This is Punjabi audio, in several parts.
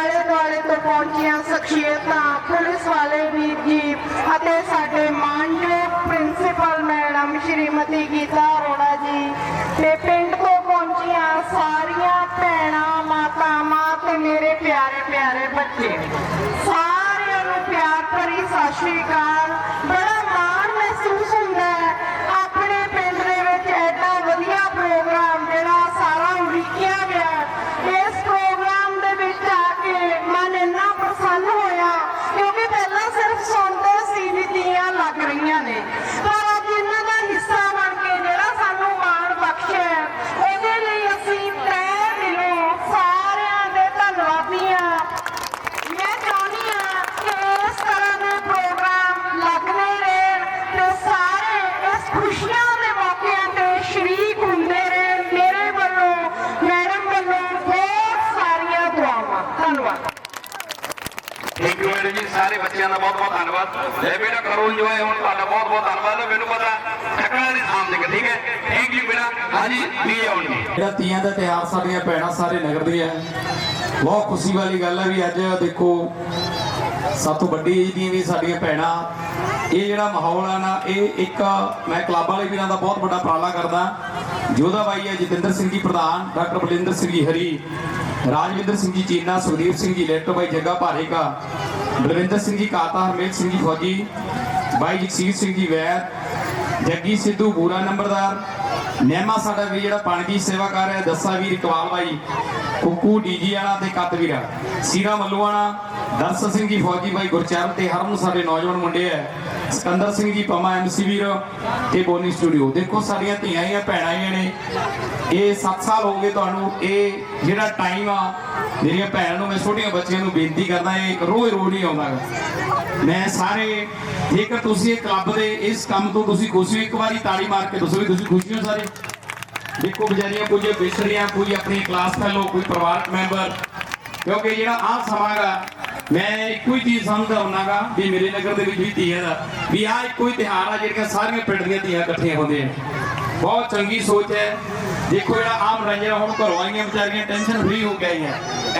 ਆਲੇ ਦੁਆਲੇ ਤੋਂ ਪਹੁੰਚੀਆਂ ਸ਼ਖਸੀਅਤਾਂ, ਪੁਲਿਸ ਵਾਲੇ ਵੀਰ ਜੀ ਅਤੇ ਸਾਡੇ ਮਾਨਯੋਗ ਪ੍ਰਿੰਸੀਪਲ ਮੈਡਮ ਸ਼੍ਰੀਮਤੀ ਗੀਤਾ ਅਰੋੜਾ ਜੀ ਤੇ ਪਿੰਡ ਤੋਂ ਪਹੁੰਚੀਆਂ ਸਾਰੀਆਂ ਭੈਣਾਂ, ਮਾਤਾਵਾਂ ਤੇ ਮੇਰੇ ਪਿਆਰੇ ਪਿਆਰੇ ਬੱਚੇ। ਸਾਰਿਆਂ ਨੂੰ ਪਿਆਰ ਭਰੀ ਸਤਿ ਸ਼੍ਰੀ ਅਕਾਲ ਬੜਾ ਮਾਣ ਮਹਿਸੂਸ ਹੁੰਦਾ ਹੈ ਆਪਣੇ ਪਿੰਡ ਦੇ ਵਿੱਚ ਐਡਾ ਵਧੀਆ ਪ੍ਰੋਗਰਾਮ ਜਿਹੜਾ ਸਾਰਾ ਉਲੀਕਿਆ ਗਿਆ ਇਸ ਪ੍ਰੋਗਰਾਮ ਦੇ ਵਿੱਚ ਆ ਕੇ ਮਨ ਇੰਨਾ ਪ੍ਰਸੰਨ ਹੋਇਆ ਕਿਉਂਕਿ ਪਹਿਲਾਂ ਸਿਰਫ ਸੁਣਦੇ ਸੀ ਵੀ ਤੀਆਂ ਲੱਗ ਰਹੀਆਂ ਨੇ ਪਰ ਅੱਜ ਇਹਨਾਂ ਦਾ ਹਿੱਸਾ ਬਣ ਕੇ ਜਿਹੜਾ ਸਾਨੂੰ ਮਾਣ ਬਖਸ਼ਿਆ ਹੈ, ਉਹਦੇ ਲਈ ਅਸੀਂ ਤਹਿ ਦਿਲੋਂ ਸਾਰਿਆਂ ਦੇ ਧੰਨਵਾਦੀ ਹਾਂ ਮੈਂ ਚਾਹੁੰਦੀ ਹਾਂ ਕਿ ਇਸ ਤਰ੍ਹਾਂ ਦੇ ਪ੍ਰੋਗਰਾਮ ਲੱਗਦੇ ਰਹਿਣ ਤੇ ਸਾਰੇ ਇਸ ਖੁਸ਼ੀਆਂ ਦੇ ਮੌਕਿਆਂ ਤੇ ਸ਼ਰੀਕ ਹੁੰਦੇ ਰਹਿਣ ਮੇਰੇ ਵੱਲੋਂ ਮੈਡਮ ਵੱਲੋਂ ਬਹੁਤ ਸਾਰੀਆਂ ਦੁਆਵਾਂ ਧੰਨਵਾਦ ਥੈਂਕ ਯੂ ਮੈਡਮ ਜੀ ਸਾਰੇ ਬੱਚਿਆਂ ਦਾ ਬਹੁਤ ਬਹੁਤ ਧੰਨਵਾਦ। ਲੈ ਬੇਟਾ ਕਰੋ ਇੰਜੋਏ ਹੁਣ ਤੁਹਾਡਾ ਬਹੁਤ ਬਹੁਤ ਧੰਨਵਾਦ। ਮੈਨੂੰ ਪਤਾ ਠੱਕਣਾ ਦੀ ਥਾਮ ਠੀਕ ਹੈ? ਥੈਂਕ ਯੂ ਬੇਟਾ। ਹਾਂਜੀ, ਵੀ ਆਉਣਗੇ ਜਿਹੜਾ ਤੀਆਂ ਦਾ ਤਿਉਹਾਰ ਸਾਡੀਆਂ ਭੈਣਾਂ ਸਾਰੇ ਨਗਰ ਦੀਆਂ ਬਹੁਤ ਖੁਸ਼ੀ ਵਾਲੀ ਗੱਲ ਹੈ ਵੀ ਅੱਜ ਦੇਖੋ, ਸਭ ਤੋਂ ਵੱਡੀ ਏਜ ਵੀ ਸਾਡੀਆਂ ਭੈਣਾਂ। ਇਹ ਜਿਹੜਾ ਮਾਹੌਲ ਆ ਨਾ, ਇਹ ਇੱਕ ਮੈਂ ਕਲੱਬ ਵਾਲੇ ਵੀਰਾਂ ਦਾ ਬਹੁਤ ਵੱਡਾ ਉਪਰਾਲਾ ਕਰਦਾ। ਜੋਧਾ ਬਾਈ ਹੈ, ਜਤਿੰਦਰ ਸਿੰਘ ਜੀ ਪ੍ਰਧਾਨ, ਡਾਕਟਰ ਬਲਿੰਦਰ ਸਿੰਘ ਜੀ ਹਰੀ, ਰਾਜਵਿੰਦਰ ਸਿੰਘ ਜੀ ਚੀਨਾ, ਸੁਖਦੀਪ ਸਿੰਘ ਜੀ ਲੈਟੋ ਬਾਈ, ਜੱਗਾ ਭਾਰੇਕਾ। ਬਲਵਿੰਦਰ ਸਿੰਘ ਜੀ ਕਾਤਾ ਹਰਮੇਲ ਸਿੰਘ ਜੀ, ਫੌਜੀ, ਬਾਈ ਜਗਸੀਰ ਸਿੰਘ ਜੀ ਵੈਦ, ਜੱਗੀ ਸਿੱਧੂ, ਬੂਰਾ ਨੰਬਰਦਾਰ ਮਹਿਮਾ ਸਾਡਾ ਵੀ ਜਿਹੜਾ ਪਾਣੀ ਦੀ ਸੇਵਾ ਕਰ ਰਿਹਾ, ਦੱਸਾ ਵੀਰ ਇਕਬਾਲ ਬਾਈ, ਕੁੱਕੂ ਡੀਜੀ ਵਾਲਾ ਤੇ ਕੱਤ ਵੀਰਾ। ਸੀਰਾ ਮੱਲੂਆਣਾ ਦਰਸ਼ਨ ਸਿੰਘ ਜੀ ਫੌਜੀ ਬਾਈ ਗੁਰਚਰਨ ਤੇ ਹਰਮਨ ਸਾਡੇ ਨੌਜਵਾਨ ਮੁੰਡੇ ਐ ਸਿਕੰਦਰ ਸਿੰਘ ਜੀ ਪਮਾ ਐਮਸੀ ਵੀਰ ਤੇ ਬੋਨੀ ਸਟੂਡੀਓ। ਦੇਖੋ ਸਾਡੀਆਂ ਧੀਆਂ ਹੀ ਆ, ਭੈਣਾਂ ਹੀ ਨੇ। ਇਹ 7 ਸਾਲ ਹੋ ਗਏ ਤੁਹਾਨੂੰ, ਇਹ ਜਿਹੜਾ ਟਾਈਮ ਆ, ਮੇਰੀਆਂ ਭੈਣਾਂ ਨੂੰ ਮੈਂ ਛੋਟੀਆਂ ਬੱਚੀਆਂ ਨੂੰ ਬੇਨਤੀ ਕਰਦਾ, ਇਹ ਰੋਜ਼ ਰੋਜ਼ ਨਹੀਂ ਆਉਂਦਾ ਮੈਂ ਸਾਰੇ, ਜੇਕਰ ਤੁਸੀਂ ਇਹ ਕਲੱਬ ਦੇ ਇਸ ਕੰਮ ਤੋਂ ਤੁਸੀਂ ਖੁਸ਼ ਹੋ, ਇੱਕ ਵਾਰੀ ਤਾੜੀ ਮਾਰ ਕੇ ਦੱਸੋ ਵੀ ਤੁਸੀਂ ਖੁਸ਼ ਹੋ ਸਾਰੇ। ਦੇਖੋ ਵਿਚਾਰੀਆਂ ਕੁਝ ਵਿਛੜੀਆਂ ਕੋਈ ਆਪਣੀ ਕਲਾਸ ਫੈਲੋ ਕੋਈ ਪਰਿਵਾਰਕ ਮੈਂਬਰ ਕਿਉਂਕਿ ਜਿਹੜਾ ਆਹ ਸਮਾਂ ਮੈਂ ਇੱਕੋ ਹੀ ਚੀਜ਼ ਸਮਝਦਾ ਹੁੰਨਾਗਾ ਵੀ ਮੇਰੇ ਨਗਰ ਦੇ ਵਿੱਚ ਵੀ ਧੀਆਂ ਦਾ, ਵੀ ਆਹ ਇੱਕੋ ਹੀ ਤਿਉਹਾਰ ਆ ਜਿਹੜੀਆਂ ਸਾਰੀਆਂ ਪਿੰਡ ਦੀਆਂ ਧੀਆਂ ਇਕੱਠੀਆਂ ਹੁੰਦੀਆਂ ਬਹੁਤ ਚੰਗੀ ਸੋਚ ਹੈ। ਦੇਖੋ ਜਿਹੜਾ ਆਮ ਮਨੋਰੰਜਨ ਹੁਣ ਘਰੋਂ ਆਈਆਂ ਵਿਚਾਰੀਆਂ ਟੈਨਸ਼ਨ ਫ੍ਰੀ ਹੋ ਕੇ ਆਈਆਂ।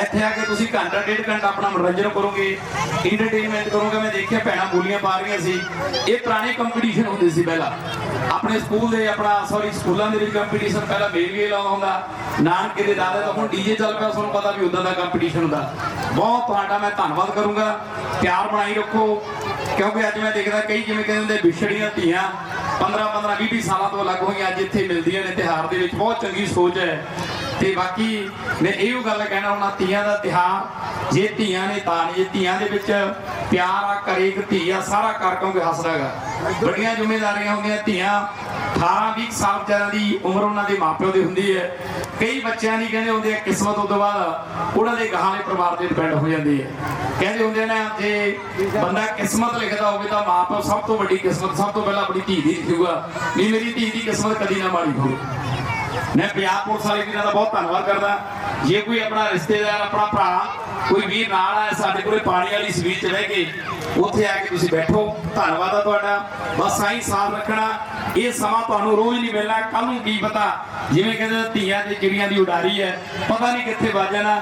ਇੱਥੇ ਆ ਕੇ ਤੁਸੀਂ ਘੰਟਾ, ਡੇਢ ਘੰਟਾ ਆਪਣਾ ਮਨੋਰੰਜਨ ਕਰੋਗੇ ਇੰਟਰਟੇਨਮੈਂਟ ਕਰੋਗੇ। ਮੈਂ ਦੇਖਿਆ ਭੈਣਾਂ ਬੋਲੀਆਂ ਪਾ ਰਹੀਆਂ ਸੀ। ਇਹ ਪੁਰਾਣੇ ਕੰਪੀਟੀਸ਼ਨ ਹੁੰਦੇ ਸੀ ਪਹਿਲਾਂ। ਆਪਣੇ ਸਕੂਲ ਦੇ, ਆਪਣਾ ਸੌਰੀ ਸਕੂਲਾਂ ਦੇ ਵਿੱਚ ਕੰਪੀਟੀਸ਼ਨ ਪਹਿਲਾਂ ਮੇਲਵੇ ਲਾਉਂਦਾ ਹੁੰਦਾ। ਨਾਨਕੇ ਦੇ ਦਾਦਾ ਤਾਂ ਹੁਣ ਡੀਜੇ ਚੱਲ ਪਿਆ, ਤੁਹਾਨੂੰ ਪਤਾ ਵੀ ਉਦਾਂ ਦਾ ਕੰਪੀਟੀਸ਼ਨ ਹੁੰਦਾ। ਬਹੁਤ ਤੁਹਾਡਾ ਮੈਂ ਧੰਨਵਾਦ ਕਰੂੰਗਾ। ਪਿਆਰ ਬਣਾਈ ਰੱਖੋ। ਕਿਉਂਕਿ ਅੱਜ ਮੈਂ ਦੇਖਦਾ ਕਈ ਜਿਵੇਂ ਕਹਿੰਦੇ ਹੁੰਦੇ ਵਿਛੜੀਆਂ ਧੀਆਂ 15 15 20 20 ਸਾਲਾਂ ਤੋਂ ਅਲੱਗ ਹੋਈਆਂ ਅੱਜ ਇੱਥੇ ਮਿਲਦੀਆਂ ਨੇ ਤਿਹਾਰ ਦੇ ਵਿੱਚ ਬਹੁਤ ਚੰਗੀ ਸੋਚ ਹੈ। ਤੇ ਬਾਕੀ ਮੈਂ ਇਹੋ ਗੱਲ ਕਹਿਣਾ ਹੁੰਦਾ ਧੀਆਂ ਦਾ ਤਿਹਾਰ ਜੇ ਧੀਆਂ ਨੇ ਤਾਂ ਨਹੀਂ, ਜੇ ਧੀਆਂ ਦੇ ਵਿੱਚ ਪਿਆਰ ਆ ਕਰੇ ਇੱਕ ਧੀ ਆ ਸਾਰਾ ਕਰ ਕਿਉਂਕਿ ਹੱਸਦਾਗਾ ਵੱਡੀਆਂ ਜ਼ਿੰਮੇਵਾਰੀਆਂ ਹੁੰਦੀਆਂ ਧੀਆਂ 18 20 ਸਾਲ ਵਿਚਾਰਿਆਂ ਦੀ ਉਮਰ ਉਹਨਾਂ ਦੇ ਮਾਪਿਓ ਦੀ ਹੁੰਦੀ ਹੈ। ਕਈ ਬੱਚਿਆਂ ਦੀ ਕਹਿੰਦੇ ਹੁੰਦੇ ਆ, ਕਿਸਮਤ ਤੋਂ ਬਾਅਦ ਉਹਨਾਂ ਦੇ ਗਾਹਾਂ ਦੇ ਪਰਿਵਾਰ ਤੇ ਡਿਪੈਂਡ ਹੋ ਜਾਂਦੀ ਹੈ ਕਹਿੰਦੇ ਹੁੰਦੇ ਨੇ, ਜੇ ਬੰਦਾ ਕਿਸਮਤ ਲਿਖਦਾ ਹੋਵੇ ਤਾਂ ਮਾਪਿਓ ਸਭ ਤੋਂ ਵੱਡੀ ਕਿਸਮਤ, ਸਭ ਤੋਂ ਪਹਿਲਾਂ ਆਪਣੀ ਧੀ ਦੀ ਲਿਖੂਗਾ। ਵੀ ਮੇਰੀ ਧੀ ਦੀ ਕਿਸਮਤ ਕਦੀ ਨਾ ਮਾੜੀ ਹੋਵੇ। ਮੈਂ ਪੰਜਾਬ ਪੁਲਿਸ ਵਾਲੇ ਵੀਰਾਂ ਦਾ ਬਹੁਤ ਧੰਨਵਾਦ ਕਰਦਾ। ਜੇ ਕੋਈ ਆਪਣਾ ਰਿਸ਼ਤੇਦਾਰ, ਆਪਣਾ ਭਰਾ ਕੋਈ ਵੀਰ ਨਾਲ ਆਇਆ, ਸਾਡੇ ਕੋਲੇ ਪਾਣੀ ਵਾਲੀ ਸਵੀਰ ਚ ਰਹਿ ਕੇ, ਉੱਥੇ ਆ ਕੇ ਤੁਸੀਂ ਬੈਠੋ। ਧੰਨਵਾਦ ਆ ਤੁਹਾਡਾ। ਬਸ ਆਹੀ ਸਾਥ ਰੱਖਣਾ। ਇਹ ਸਮਾਂ ਤੁਹਾਨੂੰ ਰੋਜ਼ ਨਹੀਂ ਮਿਲਣਾ। ਕੱਲ ਨੂੰ ਕੀ ਪਤਾ, ਜਿਵੇਂ ਕਹਿੰਦੇ ਧੀਆਂ ਤੇ ਚਿੜੀਆਂ ਦੀ ਉਡਾਰੀ ਹੈ। ਪਤਾ ਨਹੀਂ ਕਿੱਥੇ ਵੱਜ ਜਾਣਾ।